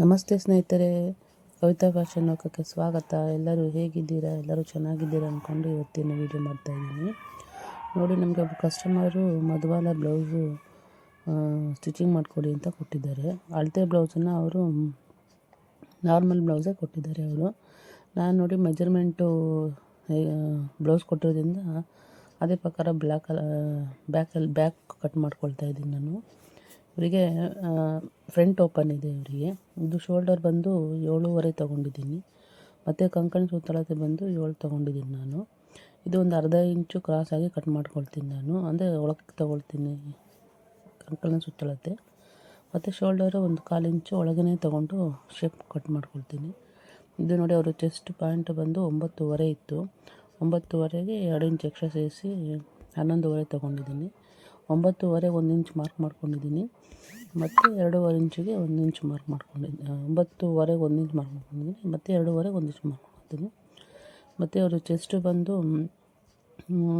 ನಮಸ್ತೆ ಸ್ನೇಹಿತರೆ. ಕವಿತಾ ಫ್ಯಾಷನ್ ಲೋಕಕ್ಕೆ ಸ್ವಾಗತ. ಎಲ್ಲರೂ ಹೇಗಿದ್ದೀರಾ? ಎಲ್ಲರೂ ಚೆನ್ನಾಗಿದ್ದೀರಾ ಅಂದ್ಕೊಂಡು ಇವತ್ತಿನ ವೀಡಿಯೋ ಮಾಡ್ತಾಯಿದ್ದೀನಿ ನೋಡಿ, ನಮಗೆ ಒಬ್ಬ ಕಸ್ಟಮರು ಮದುವಾಲ ಬ್ಲೌಸು ಸ್ಟಿಚಿಂಗ್ ಮಾಡಿಕೊಡಿ ಅಂತ ಕೊಟ್ಟಿದ್ದಾರೆ. ಅಳತೆ ಬ್ಲೌಸನ್ನು ಅವರು ನಾರ್ಮಲ್ ಬ್ಲೌಸೇ ಕೊಟ್ಟಿದ್ದಾರೆ ಅವರು. ನಾನು ನೋಡಿ ಮೆಜರ್ಮೆಂಟು ಬ್ಲೌಸ್ ಕೊಟ್ಟಿರೋದ್ರಿಂದ ಅದೇ ಪ್ರಕಾರ ಬ್ಲ್ಯಾಕ್ ಬ್ಯಾಕಲ್ಲಿ ಬ್ಯಾಕ್ ಕಟ್ ಮಾಡ್ಕೊಳ್ತಾ ಇದ್ದೀನಿ ನಾನು. ಇವರಿಗೆ ಫ್ರಂಟ್ ಓಪನ್ ಇದೆ ಇವರಿಗೆ ಇದು ಶೋಲ್ಡರ್ ಬಂದು ಏಳೂವರೆ ತೊಗೊಂಡಿದ್ದೀನಿ. ಮತ್ತು ಕಂಕಣ ಸುತ್ತಳತೆ ಬಂದು ಏಳು ತೊಗೊಂಡಿದ್ದೀನಿ ನಾನು. ಇದು ಒಂದು ಅರ್ಧ ಇಂಚು ಕ್ರಾಸ್ ಆಗಿ ಕಟ್ ಮಾಡ್ಕೊಳ್ತೀನಿ ನಾನು. ಅಂದರೆ ಒಳಗೆ ತೊಗೊಳ್ತೀನಿ ಕಂಕಣ ಸುತ್ತಳತೆ. ಮತ್ತು ಶೋಲ್ಡರು ಒಂದು ಕಾಲು ಇಂಚು ಒಳಗೇ ತೊಗೊಂಡು ಶೇಪ್ ಕಟ್ ಮಾಡ್ಕೊಳ್ತೀನಿ. ಇದು ನೋಡಿ ಅವರು ಚೆಸ್ಟ್ ಪ್ಯಾಂಟ್ ಬಂದು ಒಂಬತ್ತುವರೆ ಇತ್ತು. ಒಂಬತ್ತುವರೆಗೆ ಎರಡು ಇಂಚು ಎಕ್ಸ್ಟ್ರಾ ಸೇರಿಸಿ ಹನ್ನೊಂದುವರೆ ತೊಗೊಂಡಿದ್ದೀನಿ. ಒಂಬತ್ತುವರೆ ಒಂದು ಇಂಚ್ ಮಾರ್ಕ್ ಮಾಡ್ಕೊಂಡಿದ್ದೀನಿ. ಮತ್ತು ಎರಡೂವರೆ ಇಂಚಿಗೆ ಒಂದು ಇಂಚ್ ಮಾರ್ಕ್ ಮಾಡ್ಕೊಂಡಿದ್ದೀನಿ ಒಂಬತ್ತುವರೆಗೆ ಒಂದು ಇಂಚ್ ಮಾರ್ಕ್ ಮಾಡ್ಕೊಂಡಿದ್ದೀನಿ. ಮತ್ತು ಎರಡೂವರೆಗೆ ಒಂದು ಇಂಚ್ ಮಾರ್ಕ್ ಮಾಡ್ತೀನಿ ಮತ್ತು ಅವರು ಚೆಸ್ಟ್ ಬಂದು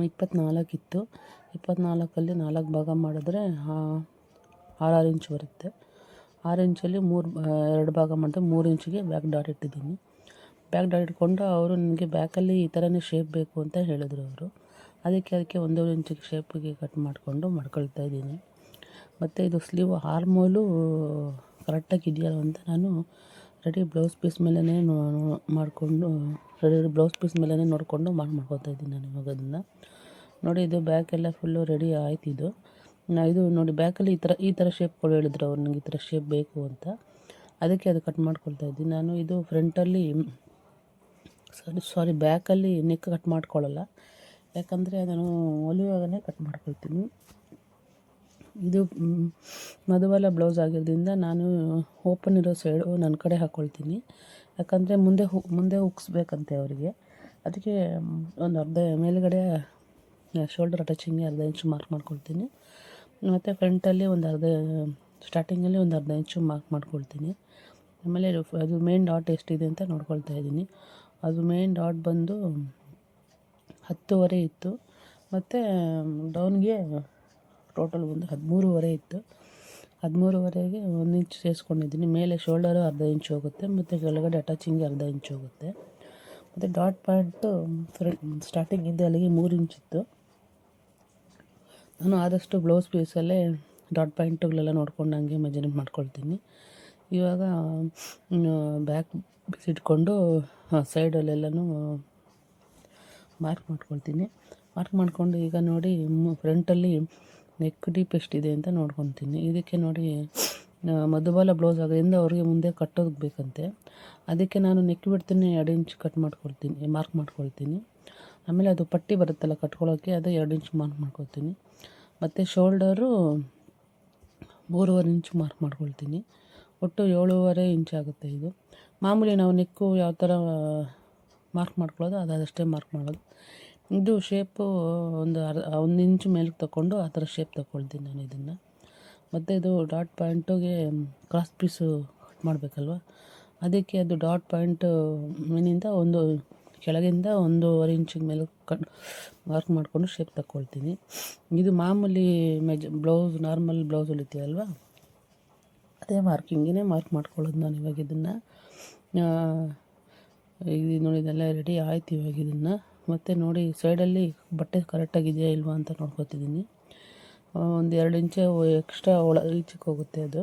ಇಪ್ಪತ್ತ್ನಾಲ್ಕಿತ್ತು ಇಪ್ಪತ್ತ್ನಾಲ್ಕಲ್ಲಿ ನಾಲ್ಕು ಭಾಗ ಮಾಡಿದ್ರೆ ಆರಾರು ಇಂಚ್ ಬರುತ್ತೆ. ಆರು ಇಂಚಲ್ಲಿ ಮೂರು ಎರಡು ಭಾಗ ಮಾಡಿದ್ರೆ ಮೂರು ಇಂಚಿಗೆ ಬ್ಯಾಕ್ ಡಾಟ್ ಇಟ್ಟಿದ್ದೀನಿ. ಬ್ಯಾಕ್ ಡಾಟ್ ಇಟ್ಕೊಂಡು ಅವರು ನನಗೆ ಬ್ಯಾಕಲ್ಲಿ ಈ ಥರನೇ ಶೇಪ್ ಬೇಕು ಅಂತ ಹೇಳಿದ್ರು ಅವರು. ಅದಕ್ಕೆ ಅದಕ್ಕೆ ಒಂದೂವರೆ ಇಂಚು ಶೇಪಿಗೆ ಕಟ್ ಮಾಡಿಕೊಂಡು ಮಾಡ್ಕೊಳ್ತಾ ಇದ್ದೀನಿ. ಮತ್ತು ಇದು ಸ್ಲೀವ್ ಹಾರ್ಮೋಲು ಕರೆಕ್ಟಾಗಿ ಇದೆಯಲ್ಲ ಅಂತ ನಾನು ರೆಡಿ ಬ್ಲೌಸ್ ಪೀಸ್ ಮೇಲೇ ಮಾಡಿಕೊಂಡು ರೆಡಿ ಬ್ಲೌಸ್ ಪೀಸ್ ಮೇಲೇ ನೋಡಿಕೊಂಡು ಮಾಡಿ ಮಾಡ್ಕೊತಾ ಇದ್ದೀನಿ ನಾನು ಇವಾಗ ಅದನ್ನು. ನೋಡಿ ಇದು ಬ್ಯಾಕೆಲ್ಲ ಫುಲ್ಲು ರೆಡಿ ಆಯ್ತು ಇದು. ಇದು ನೋಡಿ ಬ್ಯಾಕಲ್ಲಿ ಈ ಥರ ಈ ಥರ ಶೇಪ್ ಕೊಡು ಹೇಳಿದ್ರು ಅವ್ರು ನನಗೆ ಈ ಥರ ಶೇಪ್ ಬೇಕು ಅಂತ. ಅದಕ್ಕೆ ಅದು ಕಟ್ ಮಾಡ್ಕೊಳ್ತಾ ಇದ್ದೀನಿ. ನಾನು ಇದು ಫ್ರಂಟಲ್ಲಿ ಸಾರಿ ಸಾರಿ ಬ್ಯಾಕಲ್ಲಿ ನೆಕ್ ಕಟ್ ಮಾಡ್ಕೊಳ್ಳಲ್ಲ. ಯಾಕಂದರೆ ನಾನು ಹೊಲಿಯುವಾಗಲೇ ಕಟ್ ಮಾಡ್ಕೊಳ್ತೀನಿ. ಇದು ಮಧುಬಾಲ ಬ್ಲೌಸ್ ಆಗಿರೋದ್ರಿಂದ ನಾನು ಓಪನ್ ಇರೋ ಸೈಡು ನನ್ನ ಕಡೆ ಹಾಕ್ಕೊಳ್ತೀನಿ ಯಾಕಂದರೆ ಮುಂದೆ ಮುಂದೆ ಉಕ್ಸ್ಬೇಕಂತೆ ಅವರಿಗೆ. ಅದಕ್ಕೆ ಒಂದು ಅರ್ಧ ಮೇಲುಗಡೆ ಶೋಲ್ಡರ್ ಅಟ್ಯಾಚಿಂಗ್ ಅರ್ಧ ಇಂಚು ಮಾರ್ಕ್ ಮಾಡ್ಕೊಳ್ತೀನಿ. ಮತ್ತು ಫ್ರಂಟಲ್ಲಿ ಒಂದು ಅರ್ಧ ಸ್ಟಾರ್ಟಿಂಗಲ್ಲಿ ಒಂದು ಅರ್ಧ ಇಂಚು ಮಾರ್ಕ್ ಮಾಡ್ಕೊಳ್ತೀನಿ. ಆಮೇಲೆ ಅದು ಮೇನ್ ಡಾಟ್ ಎಷ್ಟಿದೆ ಅಂತ ನೋಡ್ಕೊಳ್ತಾ ಇದ್ದೀನಿ. ಅದು ಮೇನ್ ಡಾಟ್ ಬಂದು ಹತ್ತುವರೆ ಇತ್ತು. ಮತ್ತು ಡೌನ್ಗೆ ಟೋಟಲ್ ಒಂದು ಹದಿಮೂರುವರೆ ಇತ್ತು. ಹದಿಮೂರುವರೆಗೆ ಒಂದು ಇಂಚ್ ಸೇರಿಸ್ಕೊಂಡಿದ್ದೀನಿ. ಮೇಲೆ ಶೋಲ್ಡರು ಅರ್ಧ ಇಂಚ್ ಹೋಗುತ್ತೆ, ಮತ್ತು ಕೆಳಗಡೆ ಅಟ್ಯಾಚಿಂಗ್ ಅರ್ಧ ಇಂಚ್ ಹೋಗುತ್ತೆ. ಮತ್ತು ಡಾಟ್ ಪಾಯಿಂಟು ಸ್ಟಾರ್ಟಿಂಗ್ ಇದ್ದ ಅಲ್ಲಿಗೆ ಮೂರು ಇಂಚ್ ಇತ್ತು. ನಾನು ಆದಷ್ಟು ಬ್ಲೌಸ್ ಪೀಸಲ್ಲೇ ಡಾಟ್ ಪ್ಯಾಂಟುಗಳೆಲ್ಲ ನೋಡ್ಕೊಂಡು ಹಂಗೆ ಮೆಜರ್ಮೆಂಟ್ ಮಾಡ್ಕೊಳ್ತೀನಿ. ಇವಾಗ ಬ್ಯಾಕ್ ಇಟ್ಕೊಂಡು ಸೈಡಲ್ಲೆಲ್ಲನೂ ಮಾರ್ಕ್ ಮಾಡ್ಕೊಳ್ತೀನಿ. ಮಾರ್ಕ್ ಮಾಡಿಕೊಂಡು ಈಗ ನೋಡಿ ಫ್ರಂಟಲ್ಲಿ ನೆಕ್ ಡೀಪ್ ಎಷ್ಟಿದೆ ಅಂತ ನೋಡ್ಕೊತೀನಿ ಇದಕ್ಕೆ ನೋಡಿ ಮಧುಬಾಲ ಬ್ಲೌಸ್ ಆಗೋದ್ರಿಂದ ಅವ್ರಿಗೆ ಮುಂದೆ ಕಟ್ಟೋದಕ್ಕೆ ಬೇಕಂತೆ. ಅದಕ್ಕೆ ನಾನು ನೆಕ್ ಬಿಡ್ತೀನಿ, ಎರಡು ಇಂಚ್ ಕಟ್ ಮಾಡ್ಕೊಳ್ತೀನಿ ಮಾರ್ಕ್ ಮಾಡ್ಕೊಳ್ತೀನಿ. ಆಮೇಲೆ ಅದು ಪಟ್ಟಿ ಬರುತ್ತಲ್ಲ ಕಟ್ಕೊಳ್ಳೋಕ್ಕೆ ಅದು ಎರಡು ಇಂಚ್ ಮಾರ್ಕ್ ಮಾಡ್ಕೊಳ್ತೀನಿ. ಮತ್ತು ಶೋಲ್ಡರು ಮೂರುವರೆ ಇಂಚ್ ಮಾರ್ಕ್ ಮಾಡ್ಕೊಳ್ತೀನಿ. ಒಟ್ಟು ಏಳುವರೆ ಇಂಚ್ ಆಗುತ್ತೆ ಇದು. ಮಾಮೂಲಿ ನಾವು ನೆಕ್ಕು ಯಾವ ಥರ ಮಾರ್ಕ್ ಮಾಡ್ಕೊಳ್ಳೋದು, ಅದಾದಷ್ಟೇ ಮಾರ್ಕ್ ಮಾಡೋದು ಇದು ಶೇಪು ಒಂದು ಅರ್ಧ, ಒಂದು ಇಂಚು ಮೇಲಕ್ಕೆ ತಗೊಂಡು ಆ ಥರ ಶೇಪ್ ತಗೊಳ್ತೀನಿ ನಾನು ಇದನ್ನು. ಮತ್ತು ಇದು ಡಾಟ್ ಪಾಯಿಂಟುಗೆ ಕ್ರಾಸ್ ಪೀಸು ಕಟ್ ಮಾಡಬೇಕಲ್ವ? ಅದಕ್ಕೆ ಅದು ಡಾಟ್ ಪಾಯಿಂಟ್ ಮೇನಿಂದ ಒಂದು, ಕೆಳಗಿಂದ ಒಂದೂವರೆ ಇಂಚಿಗೆ ಮೇಲೆ ಕಟ್ ಮಾರ್ಕ್ ಮಾಡಿಕೊಂಡು ಶೇಪ್ ತಗೊಳ್ತೀನಿ. ಇದು ಮಾಮೂಲಿ ಮೆಜ್ ಬ್ಲೌಸ್ ನಾರ್ಮಲ್ ಬ್ಲೌಸ್ ಹೊಲಿತೀವಲ್ವ? ಅದೇ ಮಾರ್ಕಿಂಗೇ ಮಾರ್ಕ್ ಮಾಡ್ಕೊಳ್ಳೋದು ನಾನು ಇವಾಗ ಇದನ್ನು. ಇದು ನೋಡಿ, ಇದೆಲ್ಲ ರೆಡಿ ಆಯ್ತು ಇವಾಗ ಇದನ್ನು. ಮತ್ತು ನೋಡಿ ಸೈಡಲ್ಲಿ ಬಟ್ಟೆ ಕರೆಕ್ಟಾಗಿದೆಯಾ ಇಲ್ವಾ ಅಂತ ನೋಡ್ಕೊತಿದ್ದೀನಿ ಒಂದು ಎರಡು ಇಂಚು ಎಕ್ಸ್ಟ್ರಾ ಒಳ ಈಚೆಗೆ ಹೋಗುತ್ತೆ ಅದು.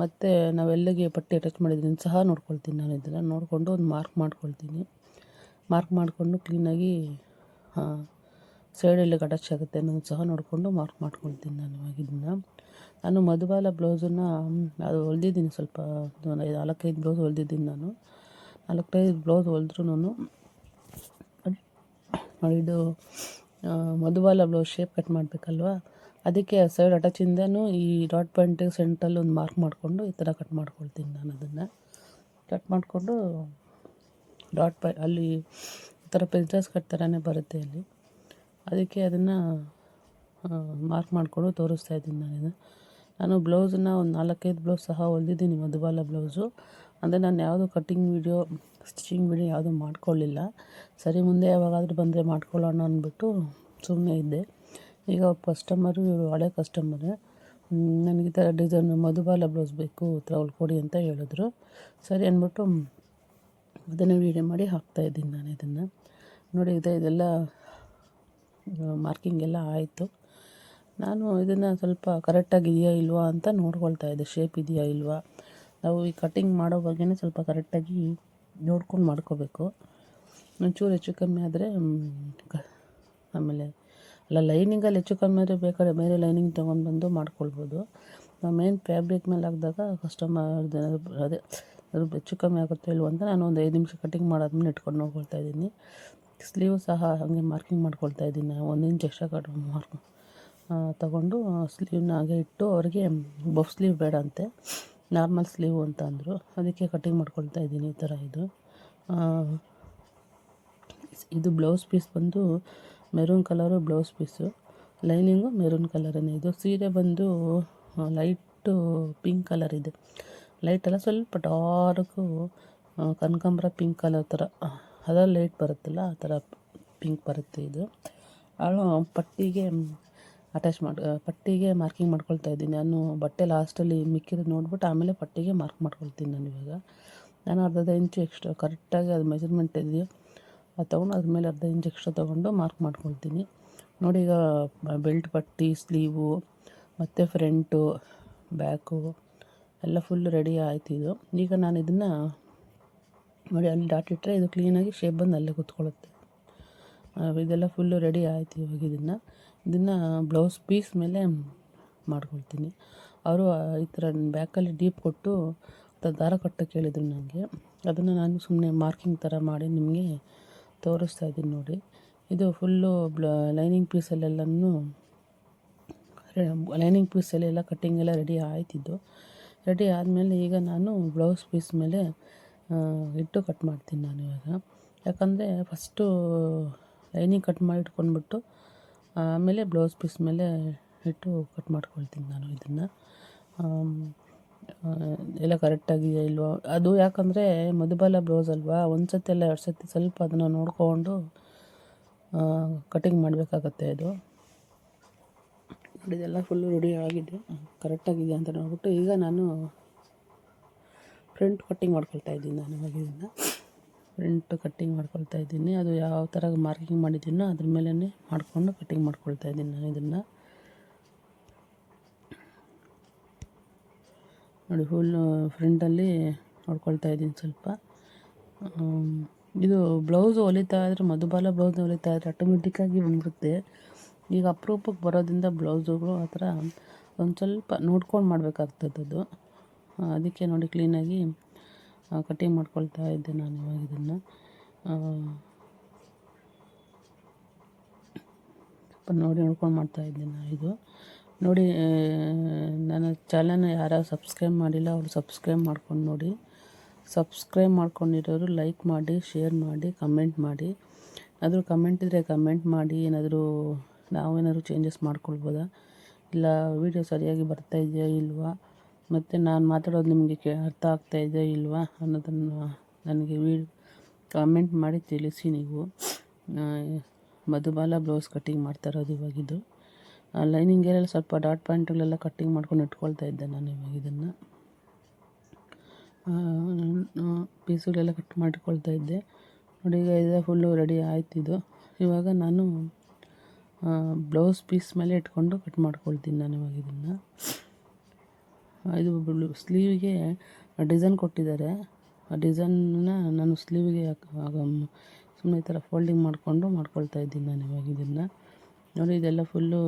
ಮತ್ತು ನಾವೆಲ್ಲಿಗೆ ಪಟ್ಟಿ ಅಟ್ಯಾಚ್ ಮಾಡಿದ್ದೀನಿ ಸಹ ನೋಡ್ಕೊಳ್ತೀನಿ ನಾನು ಇದನ್ನು. ನೋಡಿಕೊಂಡು ಒಂದು ಮಾರ್ಕ್ ಮಾಡ್ಕೊಳ್ತೀನಿ. ಮಾರ್ಕ್ ಮಾಡಿಕೊಂಡು ಕ್ಲೀನಾಗಿ ಸೈಡಲ್ಲಿ ಅಟ್ಯಾಚ್ ಆಗುತ್ತೆ ಅನ್ನೋದು ಸಹ ನೋಡಿಕೊಂಡು ಮಾರ್ಕ್ ಮಾಡ್ಕೊಳ್ತೀನಿ ನಾನು ಇವಾಗ ಇದನ್ನು. ನಾನು ಮಧುಬಾಲ ಬ್ಲೌಸನ್ನು ಅದು ಹೊಲ್ದಿದ್ದೀನಿ ಸ್ವಲ್ಪ ನಾಲ್ಕೈದು ಬ್ಲೌಸ್ ಹೊಲ್ದಿದ್ದೀನಿ ನಾನು. ನಾಲ್ಕೈದು ಬ್ಲೌಸ್ ಹೊಲ್ದ್ರೂ ಇದು ಮಧುಬಾಲ ಬ್ಲೌಸ್ ಶೇಪ್ ಕಟ್ ಮಾಡಬೇಕಲ್ವಾ? ಅದಕ್ಕೆ ಸೈಡ್ ಅಟ್ಯಾಚಿಂದನೂ ಈ ಡಾಟ್ ಪಾಯಿಂಟಿಗೆ ಸೆಂಟ್ರಲ್ಲಿ ಒಂದು ಮಾರ್ಕ್ ಮಾಡಿಕೊಂಡು ಈ ಥರ ಕಟ್ ಮಾಡ್ಕೊಳ್ತೀನಿ ನಾನು ಅದನ್ನು. ಕಟ್ ಮಾಡಿಕೊಂಡು ಡಾಟ್ ಪಾಯ್ ಅಲ್ಲಿ ಈ ಥರ ಪಿಜ್ಜಾಸ್ ಕಟ್ ಥರನೇ ಬರುತ್ತೆ ಅಲ್ಲಿ. ಅದಕ್ಕೆ ಅದನ್ನು ಮಾರ್ಕ್ ಮಾಡಿಕೊಂಡು ತೋರಿಸ್ತಾ ಇದ್ದೀನಿ ನಾನು ನಾನು ಬ್ಲೌಸನ್ನು ಒಂದು ನಾಲ್ಕೈದು ಬ್ಲೌಸ್ ಸಹ ಹೊಲ್ದಿದ್ದೀನಿ ಮಧುಬಾಲ ಬ್ಲೌಸು. ಅಂದರೆ ನಾನು ಯಾವುದು ಕಟ್ಟಿಂಗ್ ವೀಡಿಯೋ ಸ್ಟಿಚಿಂಗ್ ವೀಡಿಯೋ ಯಾವುದು ಮಾಡ್ಕೊಳ್ಳಿಲ್ಲ ಸರಿ, ಮುಂದೆ ಯಾವಾಗಾದರೂ ಬಂದರೆ ಮಾಡ್ಕೊಳ್ಳೋಣ ಅಂದ್ಬಿಟ್ಟು ಸುಮ್ಮನೆ ಇದ್ದೆ. ಈಗ ಕಸ್ಟಮರು ಇವರು ಹಳೆ ಕಸ್ಟಮರೇ ನನಗೆ ಈ ಥರ ಡಿಸೈನ್ ಮಧುಬಾಲ ಬ್ಲೌಸ್ ಬೇಕು, ಈ ಥರ ಹೊಲ್ಕೊಡಿ ಅಂತ ಹೇಳಿದ್ರು. ಸರಿ ಅಂದ್ಬಿಟ್ಟು ಅದನ್ನು ವೀಡಿಯೋ ಮಾಡಿ ಹಾಕ್ತಾಯಿದ್ದೀನಿ ನಾನು ಇದನ್ನು. ನೋಡಿ, ಇದೆ, ಇದೆಲ್ಲ ಮಾರ್ಕಿಂಗ್ ಎಲ್ಲ ಆಯಿತು. ನಾನು ಇದನ್ನು ಸ್ವಲ್ಪ ಕರೆಕ್ಟಾಗಿ ಇದೆಯಾ ಇಲ್ವಾ ಅಂತ ನೋಡ್ಕೊಳ್ತಾ ಇದ್ದೆ. ಶೇಪ್ ಇದೆಯಾ ಇಲ್ವಾ? ನಾವು ಈ ಕಟಿಂಗ್ ಮಾಡೋ ಬಗ್ಗೆನೇ ಸ್ವಲ್ಪ ಕರೆಕ್ಟಾಗಿ ನೋಡ್ಕೊಂಡು ಮಾಡ್ಕೋಬೇಕು. ಒಂಚೂರು ಹೆಚ್ಚು ಕಮ್ಮಿ ಆದರೆ ಆಮೇಲೆ ಅಲ್ಲ ಲೈನಿಂಗಲ್ಲಿ ಹೆಚ್ಚು ಕಮ್ಮಿ ಆದರೆ ಬೇಕಾದ್ರೆ ಬೇರೆ ಲೈನಿಂಗ್ ತೊಗೊಂಡು ಬಂದು ಮಾಡ್ಕೊಳ್ಬೋದು. ನಾವು ಮೇನ್ ಫ್ಯಾಬ್ರಿಕ್ ಮೇಲೆ ಹಾಕಿದಾಗ ಕಸ್ಟಮರ್ ಅದೇ ಅದು ಹೆಚ್ಚು ಕಮ್ಮಿ ಆಗುತ್ತೋ ಇಲ್ವೋ ಅಂತ ನಾನು ಒಂದು ಐದು ನಿಮಿಷ ಕಟಿಂಗ್ ಮಾಡಾದ್ಮೇಲೆ ಇಟ್ಕೊಂಡು ನೋಡ್ಕೊಳ್ತಾ ಇದ್ದೀನಿ. ಸ್ಲೀವ್ ಸಹ ಹಾಗೆ ಮಾರ್ಕಿಂಗ್ ಮಾಡ್ಕೊಳ್ತಾ ಇದ್ದೀನಿ ಒಂದು ಇಂಚ್ ಎಕ್ಸ್ಟ್ರಾ ಕಟ್ ಮಾರ್ಕ್ ತಗೊಂಡು ಸ್ಲೀವ್ನ ಹಾಗೆ ಇಟ್ಟು ಅವರಿಗೆ ಬಫ್ ಸ್ಲೀವ್ ಬೇಡ ಅಂತೆ. ನಾರ್ಮಲ್ ಸ್ಲೀವ್ ಅಂತ ಅಂದರು ಅದಕ್ಕೆ ಕಟಿಂಗ್ ಮಾಡ್ಕೊಳ್ತಾ ಇದ್ದೀನಿ ಈ ಥರ ಇದು. ಇದು ಬ್ಲೌಸ್ ಪೀಸ್ ಬಂದು maroon colour blouse piece lining maroon ಕಲರೇ ಇದು ಸೀರೆ ಬಂದು ಲೈಟು ಪಿಂಕ್ ಕಲರ್ ಇದೆ. ಲೈಟೆಲ್ಲ ಸ್ವಲ್ಪ ಡಾರ್ಕು ಕನಕಾಂಬ್ರ ಪಿಂಕ್ ಕಲರ್ ಥರ ಅದರ ಲೈಟ್ ಬರುತ್ತಲ್ಲ, ಆ ಥರ ಪಿಂಕ್ ಬರುತ್ತೆ ಇದು. ಅವಳು ಪಟ್ಟಿಗೆ ಅಟ್ಯಾಚ್ ಮಾಡಿ ಪಟ್ಟಿಗೆ ಮಾರ್ಕಿಂಗ್ ಮಾಡ್ಕೊಳ್ತಾ ಇದ್ದೀನಿ. ನಾನು ಬಟ್ಟೆ ಲಾಸ್ಟಲ್ಲಿ ಮಿಕ್ಕಿರೋದು ನೋಡ್ಬಿಟ್ಟು ಆಮೇಲೆ ಪಟ್ಟಿಗೆ ಮಾರ್ಕ್ ಮಾಡ್ಕೊಳ್ತೀನಿ ನಾನು ಇವಾಗ. ನಾನು ಅರ್ಧ ಇಂಚು ಎಕ್ಸ್ಟ್ರಾ ಕರೆಕ್ಟಾಗಿ ಅದು ಮೆಜರ್ಮೆಂಟ್ ಇದೆಯೋ? ಅದು ತೊಗೊಂಡು ಅದ್ರ ಮೇಲೆ ಅರ್ಧ ಇಂಚು ಎಕ್ಸ್ಟ್ರಾ ತೊಗೊಂಡು ಮಾರ್ಕ್ ಮಾಡ್ಕೊಳ್ತೀನಿ. ನೋಡಿ ಈಗ ಬೆಲ್ಟ್ ಪಟ್ಟಿ ಸ್ಲೀವು ಮತ್ತು ಫ್ರಂಟು ಬ್ಯಾಕು ಎಲ್ಲ ಫುಲ್ ರೆಡಿ ಆಯ್ತು ಇದು. ಈಗ ನಾನು ಇದನ್ನು ನೋಡಿ ಅಲ್ಲಿ ಡಾಟ್ ಇಟ್ಟರೆ ಇದು ಕ್ಲೀನಾಗಿ ಶೇಪ್ ಬಂದು ಅಲ್ಲೇ ಕುತ್ಕೊಳ್ಳುತ್ತೆ. ಇದೆಲ್ಲ ಫುಲ್ಲು ರೆಡಿ ಆಯ್ತು ಇವಾಗ ಇದನ್ನು. ಇದನ್ನು ಬ್ಲೌಸ್ ಪೀಸ್ ಮೇಲೆ ಮಾಡ್ಕೊಳ್ತೀನಿ. ಅವರು ಈ ಥರ ಬ್ಯಾಕಲ್ಲಿ ಡೀಪ್ ಕೊಟ್ಟು ದಾರ ಕಟ್ಟಕ್ಕೆ ಕೇಳಿದರು ನನಗೆ ಅದನ್ನು ನಾನು ಸುಮ್ಮನೆ ಮಾರ್ಕಿಂಗ್ ಥರ ಮಾಡಿ ನಿಮಗೆ ತೋರಿಸ್ತಾ ಇದ್ದೀನಿ ನೋಡಿ. ಇದು ಫುಲ್ಲು ಬ್ಲ ಲೈನಿಂಗ್ ಪೀಸಲ್ಲೆಲ್ಲನೂ ಲೈನಿಂಗ್ ಪೀಸಲ್ಲೆಲ್ಲ ಕಟ್ಟಿಂಗ್ ಎಲ್ಲ ರೆಡಿ ಆಯ್ತಿದ್ದು. ರೆಡಿ ಆದಮೇಲೆ ಈಗ ನಾನು ಬ್ಲೌಸ್ ಪೀಸ್ ಮೇಲೆ ಇಟ್ಟು ಕಟ್ ಮಾಡ್ತೀನಿ ನಾನು ಇವಾಗ. ಯಾಕಂದರೆ ಫಸ್ಟು ಲೈನಿಂಗ್ ಕಟ್ ಮಾಡಿ ಇಟ್ಕೊಂಡ್ಬಿಟ್ಟು ಆಮೇಲೆ ಬ್ಲೌಸ್ ಪೀಸ್ ಮೇಲೆ ಇಟ್ಟು ಕಟ್ ಮಾಡ್ಕೊಳ್ತೀನಿ ನಾನು ಇದನ್ನು. ಎಲ್ಲ ಕರೆಕ್ಟಾಗಿದೆಯಾ ಇಲ್ವೋ? ಅದು ಯಾಕಂದರೆ ಮಧುಬಾಲ ಬ್ಲೌಸ್ ಅಲ್ವಾ? ಒಂದು ಸತಿ ಎಲ್ಲ ಎರಡು ಸತಿ ಸ್ವಲ್ಪ ಅದನ್ನು ನೋಡಿಕೊಂಡು ಕಟಿಂಗ್ ಮಾಡಬೇಕಾಗತ್ತೆ ಇದು ಇದೆಲ್ಲ ಫುಲ್ಲು ರೆಡಿ ಆಗಿದೆ. ಕರೆಕ್ಟಾಗಿದೆ ಅಂತ ನೋಡ್ಬಿಟ್ಟು ಈಗ ನಾನು ಫ್ರಂಟ್ ಕಟ್ಟಿಂಗ್ ಮಾಡ್ಕೊಳ್ತಾ ಇದ್ದೀನಿ ನಾನು ಇವಾಗ ಫ್ರಂಟ್ ಕಟ್ಟಿಂಗ್ ಮಾಡ್ಕೊಳ್ತಾ ಇದ್ದೀನಿ. ಅದು ಯಾವ ಥರ ಮಾರ್ಕಿಂಗ್ ಮಾಡಿದ್ದೀನೋ ಅದ್ರ ಮೇಲೇ ಮಾಡಿಕೊಂಡು ಕಟ್ಟಿಂಗ್ ಮಾಡ್ಕೊಳ್ತಾ ಇದ್ದೀನಿ ನಾನು ಇದನ್ನು. ನೋಡಿ ಫುಲ್ ಫ್ರಂಟಲ್ಲಿ ನೋಡ್ಕೊಳ್ತಾ ಇದ್ದೀನಿ ಸ್ವಲ್ಪ. ಇದು ಬ್ಲೌಸ್ ಹೊಲಿತಾ ಇದ್ರೆ, ಮಧುಬಾಲ ಬ್ಲೌಸ್ ಹೊಲಿತಾ ಇದ್ರೆ ಆಟೋಮೆಟಿಕ್ಕಾಗಿ ಬಂದ್ಬಿಡುತ್ತೆ. ಈಗ ಅಪರೂಪಕ್ಕೆ ಬರೋದ್ರಿಂದ ಬ್ಲೌಸುಗಳು ಆ ಥರ ಒಂದು ಸ್ವಲ್ಪ ನೋಡ್ಕೊಂಡು ಮಾಡಬೇಕಾಗ್ತದದು ಅದು. ಅದಕ್ಕೆ ನೋಡಿ ಕ್ಲೀನಾಗಿ ಕಟ್ಟಿಂಗ್ ಮಾಡ್ಕೊಳ್ತಾ ಇದ್ದೆ ನಾನು ಇವಾಗ ಇದನ್ನು. ಸ್ವಲ್ಪ ನೋಡಿ ನೋಡ್ಕೊಂಡು ಮಾಡ್ತಾಯಿದ್ದೆ ನಾನು ಇದು. ನೋಡಿ ನನ್ನ ಚಾನಲ್ನ ಯಾರು ಸಬ್ಸ್ಕ್ರೈಬ್ ಮಾಡಿಲ್ಲ ಅವರು ಸಬ್ಸ್ಕ್ರೈಬ್ ಮಾಡ್ಕೊಂಡು ನೋಡಿ. ಸಬ್ಸ್ಕ್ರೈಬ್ ಮಾಡ್ಕೊಂಡಿರೋರು ಲೈಕ್ ಮಾಡಿ ಶೇರ್ ಮಾಡಿ ಕಮೆಂಟ್ ಮಾಡಿ. ಏನಾದರೂ ಕಮೆಂಟ್ ಇದ್ದರೆ ಕಮೆಂಟ್ ಮಾಡಿ, ಏನಾದರೂ ನಾವೇನಾದ್ರು ಚೇಂಜಸ್ ಮಾಡ್ಕೊಳ್ಬೋದಾ? ಇಲ್ಲ ವೀಡಿಯೋ ಸರಿಯಾಗಿ ಬರ್ತಾ ಇದೆಯಾ, ಇಲ್ವಾ? ಮತ್ತು ನಾನು ಮಾತಾಡೋದು ನಿಮಗೆ ಕೇ ಅರ್ಥ ಆಗ್ತಾ ಇದೆಯಾ ಇಲ್ವಾ ಅನ್ನೋದನ್ನು ನನಗೆ ವೀ ಕಾಮೆಂಟ್ ಮಾಡಿ ತಿಳಿಸಿ ನೀವು. ಮಧುಬಾಲ ಬ್ಲೌಸ್ ಕಟ್ಟಿಂಗ್ ಮಾಡ್ತಾ ಇರೋದು ಇವಾಗಿದ್ದು. ಲೈನಿಂಗಲ್ಲೆಲ್ಲ ಸ್ವಲ್ಪ ಡಾಟ್ ಪಾಯಿಂಟ್ಗಳೆಲ್ಲ ಕಟ್ಟಿಂಗ್ ಮಾಡ್ಕೊಂಡು ಇಟ್ಕೊಳ್ತಾ ಇದ್ದೆ ನಾನು ಇವಾಗ ಇದನ್ನು. ಪೀಸುಗಳೆಲ್ಲ ಕಟ್ ಮಾಡಿಕೊಳ್ತಾ ಇದ್ದೆ. ನೋಡಿ ಈಗ ಇದೆ ಫುಲ್ಲು ರೆಡಿ ಆಯ್ತಿದ್ದು ಇವಾಗ ನಾನು ಬ್ಲೌಸ್ ಪೀಸ್ ಮೇಲೆ ಇಟ್ಕೊಂಡು ಕಟ್ ಮಾಡ್ಕೊಳ್ತೀನಿ ನಾನು ಇವಾಗ ಇದನ್ನು. ಇದು ಸ್ಲೀವಿಗೆ ಡಿಸೈನ್ ಕೊಟ್ಟಿದ್ದಾರೆ. ಆ ಡಿಸೈನ್ನ ನಾನು ಸ್ಲೀವಿಗೆ ಸುಮ್ಮನೆ ಈ ಥರ ಫೋಲ್ಡಿಂಗ್ ಮಾಡಿಕೊಂಡು ಮಾಡ್ಕೊಳ್ತಾ ಇದ್ದೀನಿ ನಾನು ಇವಾಗ ಇದನ್ನು. ನೋಡಿ, ಇದೆಲ್ಲ ಫುಲ್ಲು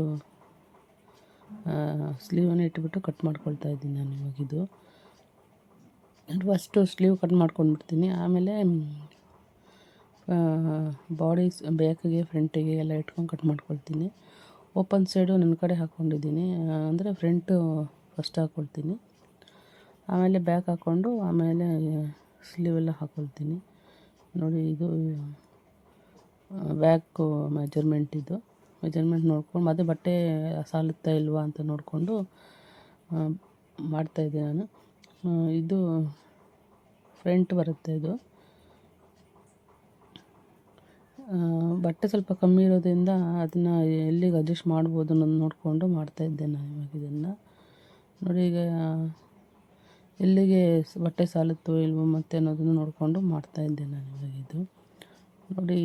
ಸ್ಲೀವನ್ನು ಇಟ್ಬಿಟ್ಟು ಕಟ್ ಮಾಡ್ಕೊಳ್ತಾ ಇದ್ದೀನಿ ನಾನು ಇವಾಗ ಇದು. ಫಸ್ಟು ಸ್ಲೀವ್ ಕಟ್ ಮಾಡ್ಕೊಂಡ್ಬಿಡ್ತೀನಿ. ಆಮೇಲೆ ಬಾಡೀಸ್ ಬ್ಯಾಕಿಗೆ ಫ್ರಂಟಿಗೆ ಎಲ್ಲ ಇಟ್ಕೊಂಡು ಕಟ್ ಮಾಡ್ಕೊಳ್ತೀನಿ. ಓಪನ್ ಸೈಡು ನನ್ನ ಕಡೆ ಹಾಕ್ಕೊಂಡಿದ್ದೀನಿ ಅಂದರೆ ಫ್ರಂಟು ಫಸ್ಟ್ ಹಾಕ್ಕೊಳ್ತೀನಿ ಆಮೇಲೆ ಬ್ಯಾಕ್ ಹಾಕ್ಕೊಂಡು ಆಮೇಲೆ ಸ್ಲೀವೆಲ್ಲ ಹಾಕ್ಕೊಳ್ತೀನಿ ನೋಡಿ ಇದು ಬ್ಯಾಕು ಮೆಜರ್ಮೆಂಟ್ ಇದು. ಮೆಜರ್ಮೆಂಟ್ ನೋಡ್ಕೊಂಡು ಮತ್ತೆ ಬಟ್ಟೆ ಸಾಲುತ್ತಾ ಇಲ್ವಾ ಅಂತ ನೋಡಿಕೊಂಡು ಮಾಡ್ತಾಯಿದ್ದೆ ನಾನು. ಇದು ಫ್ರಂಟ್ ಬರುತ್ತೆ ಇದು. ಬಟ್ಟೆ ಸ್ವಲ್ಪ ಕಮ್ಮಿ ಇರೋದ್ರಿಂದ ಅದನ್ನು ಎಲ್ಲಿಗೆ ಅಡ್ಜಸ್ಟ್ ಮಾಡ್ಬೋದು ಅನ್ನೋದು ನೋಡಿಕೊಂಡು ಮಾಡ್ತಾಯಿದ್ದೆ ನಾನು ಇವಾಗ ಇದನ್ನು. ನೋಡಿ ಈಗ ಎಲ್ಲಿಗೆ ಬಟ್ಟೆ ಸಾಲುತ್ತೋ ಇಲ್ವೋ ಮತ್ತೆ ಅನ್ನೋದನ್ನು ನೋಡಿಕೊಂಡು ಮಾಡ್ತಾಯಿದ್ದೆ ನಾನು ಇವಾಗ ಇದು. ನೋಡಿ,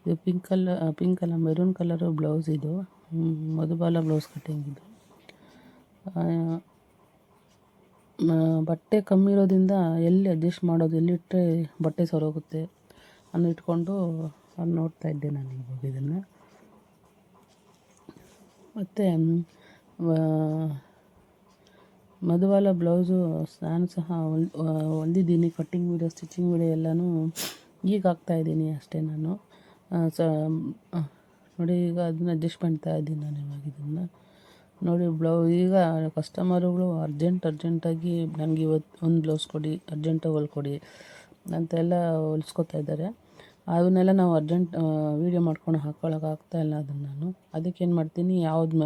ಇದು ಪಿಂಕ್ ಕಲರ್ ಪಿಂಕ್ ಅಲ್ಲ ಮೆರೂನ್ ಕಲರು ಬ್ಲೌಸ್ ಇದು. ಮಧುಬಾಲ ಬ್ಲೌಸ್ ಕಟ್ಟಿಂಗ್ ಇದು. ಬಟ್ಟೆ ಕಮ್ಮಿ ಇರೋದ್ರಿಂದ ಎಲ್ಲಿ ಅಡ್ಜಸ್ಟ್ ಮಾಡೋದು ಎಲ್ಲಿಟ್ಟರೆ ಬಟ್ಟೆ ಸರೋಗುತ್ತೆ ಅನ್ನ ಇಟ್ಕೊಂಡು ನೋಡ್ತಾ ಇದ್ದೆ ನಾನು ಇವಾಗ ಇದನ್ನು. ಮತ್ತು ಮಧುವಾಲ ಬ್ಲೌಸು ನಾನು ಸಹ ಹೊಲ್ ಹೊಲ್ದಿದ್ದೀನಿ ಕಟ್ಟಿಂಗ್ ವೀಡಿಯೋ, ಸ್ಟಿಚಿಂಗ್ ವೀಡಿಯೋ ಎಲ್ಲನೂ ಈಗ ಹಾಕ್ತಾಯಿದ್ದೀನಿ ಅಷ್ಟೇ ನಾನು. ಸ ನೋಡಿ ಈಗ ಅದನ್ನ ಅಡ್ಜಸ್ಟ್ ಮಾಡ್ತಾ ಇದ್ದೀನಿ ನಾನು ಇವಾಗ ಇದನ್ನು. ನೋಡಿ ಬ್ಲೌ, ಈಗ ಕಸ್ಟಮರುಗಳು ಅರ್ಜೆಂಟ್ ಅರ್ಜೆಂಟಾಗಿ ನನಗೆ ಇವತ್ತು ಒಂದು ಬ್ಲೌಸ್ ಕೊಡಿ ಅರ್ಜೆಂಟಾಗಿ ಹೊಲ್ಕೊಡಿ ಅಂತೆಲ್ಲ ಹೊಲಿಸ್ಕೊತಾ ಇದ್ದಾರೆ. ಅದನ್ನೆಲ್ಲ ನಾವು ಅರ್ಜೆಂಟ್ ವೀಡಿಯೋ ಮಾಡ್ಕೊಂಡು ಹಾಕ್ಕೊಳಕ್ಕೆ ಆಗ್ತಾಯಿಲ್ಲ ಅದನ್ನು ನಾನು. ಅದಕ್ಕೆ ಏನು ಮಾಡ್ತೀನಿ, ಯಾವ್ದು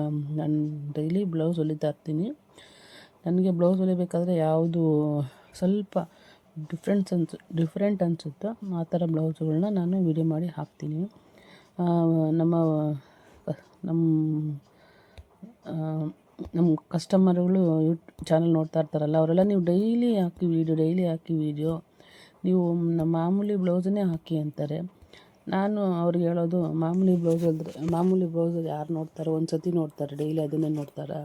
ನಾನು ಡೈಲಿ ಬ್ಲೌಸ್ ಹೊಲಿತಾ ಇರ್ತೀನಿ. ನನಗೆ ಬ್ಲೌಸ್ ಹೊಲಿಬೇಕಾದ್ರೆ ಯಾವುದು ಸ್ವಲ್ಪ ಡಿಫ್ರೆನ್ಸ್ ಅನ್ಸು ಡಿಫ್ರೆಂಟ್ ಅನಿಸುತ್ತೋ ಆ ಥರ ಬ್ಲೌಸ್ಗಳನ್ನ ನಾನು ವಿಡಿಯೋ ಮಾಡಿ ಹಾಕ್ತೀನಿ. ನಮ್ಮ ನಮ್ಮ ನಮ್ಮ ಕಸ್ಟಮರ್ಗಳು ಯೂಟ್ಯೂಬ್ ಚಾನಲ್ ನೋಡ್ತಾ ಇರ್ತಾರಲ್ಲ, ಅವರೆಲ್ಲ ನೀವು ಡೈಲಿ ಹಾಕಿ ವೀಡಿಯೋ ಡೈಲಿ ಹಾಕಿ ವೀಡಿಯೋ ನೀವು ನಮ್ಮ ಮಾಮೂಲಿ ಬ್ಲೌಸನ್ನೇ ಹಾಕಿ ಅಂತಾರೆ. ನಾನು ಅವ್ರಿಗೆ ಹೇಳೋದು, ಮಾಮೂಲಿ ಬ್ಲೌಸ್ ಅಂದರೆ, ಮಾಮೂಲಿ ಬ್ಲೌಸ್ ಯಾರು ನೋಡ್ತಾರೆ? ಒಂದು ಸತಿ ನೋಡ್ತಾರೆ ಡೈಲಿ ಅದನ್ನೇ ನೋಡ್ತಾರೆ?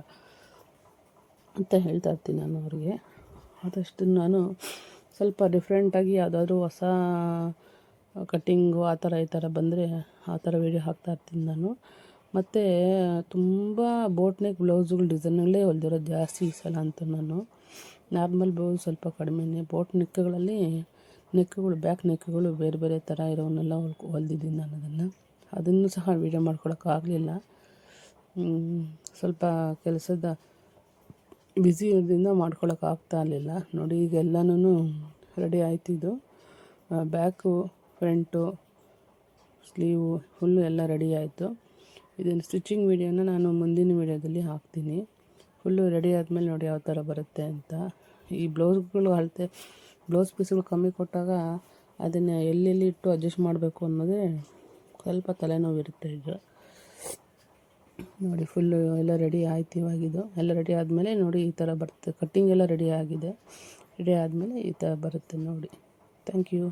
ಅಂತ ಹೇಳ್ತಾ ಇರ್ತೀನಿ ನಾನು ಅವ್ರಿಗೆ. ಆದಷ್ಟು ನಾನು ಸ್ವಲ್ಪ ಡಿಫ್ರೆಂಟಾಗಿ ಯಾವುದಾದ್ರೂ ಹೊಸ ಕಟ್ಟಿಂಗು ಆ ಥರ ಈ ಥರ ಬಂದರೆ ಆ ಥರ ವೀಡಿಯೋ ಹಾಕ್ತಾ ಇರ್ತೀನಿ ನಾನು. ಮತ್ತು ತುಂಬ ಬೋಟ್ನೆಕ್ ಬ್ಲೌಸ್ಗಳು ಡಿಸೈನ್ಗಳೇ ಹೊಲ್ದಿರೋದು ಜಾಸ್ತಿ ಈ ಸಲ ಅಂತ ನಾನು. ನಾರ್ಮಲ್ ಬ್ಲೌಸ್ ಸ್ವಲ್ಪ ಕಡಿಮೆನೇ. ಬೋಟ್ ನೆಕ್ಗಳಲ್ಲಿ ನೆಕ್ಗಳು ಬ್ಯಾಕ್ ನೆಕ್ಗಳು ಬೇರೆ ಬೇರೆ ಥರ ಇರೋವನ್ನೆಲ್ಲ ಹೊಲ್ದಿದ್ದೀನಿ ನಾನು ಅದನ್ನು. ಅದನ್ನು ಸಹ ವೀಡಿಯೋ ಮಾಡ್ಕೊಳಕ್ಕಾಗಲಿಲ್ಲ. ಸ್ವಲ್ಪ ಕೆಲಸದ ಬ್ಯುಸಿ ಇರೋದ್ರಿಂದ ಮಾಡ್ಕೊಳಕ್ಕೆ ಆಗ್ತಾ ಇರಲಿಲ್ಲ. ನೋಡಿ, ಈಗ ಎಲ್ಲನೂ ರೆಡಿ ಇದು. ಬ್ಯಾಕು ಫ್ರಂಟು ಸ್ಲೀವು ಫುಲ್ಲು ಎಲ್ಲ ರೆಡಿ ಆಯಿತು. ಇದನ್ನು ಸ್ಟಿಚಿಂಗ್ ವೀಡಿಯೋನ ನಾನು ಮುಂದಿನ ವೀಡಿಯೋದಲ್ಲಿ ಹಾಕ್ತೀನಿ. ಫುಲ್ಲು ರೆಡಿ ಆದಮೇಲೆ ನೋಡಿ ಯಾವ ಥರ ಬರುತ್ತೆ ಅಂತ. ಈ ಬ್ಲೌಸ್ಗಳು ಅಳತೆ ಬ್ಲೌಸ್ ಪೀಸ್ಗಳು ಕಮ್ಮಿ ಕೊಟ್ಟಾಗ ಅದನ್ನು ಎಲ್ಲೆಲ್ಲಿ ಇಟ್ಟು ಅಡ್ಜಸ್ಟ್ ಮಾಡಬೇಕು ಅನ್ನೋದೇ ಸ್ವಲ್ಪ ತಲೆನೋವು ಇರುತ್ತೆ ಈಗ ನೋಡಿ ಫುಲ್ಲು ಎಲ್ಲ ರೆಡಿ ಆಯ್ತು ಇವಾಗಿದು ಎಲ್ಲ ರೆಡಿ ಆದಮೇಲೆ ನೋಡಿ ಈ ಥರ ಬರುತ್ತೆ. ಕಟ್ಟಿಂಗ್ ಎಲ್ಲ ರೆಡಿ ಆಗಿದೆ. ರೆಡಿ ಆದಮೇಲೆ ಈ ಥರ ಬರುತ್ತೆ ನೋಡಿ. Thank you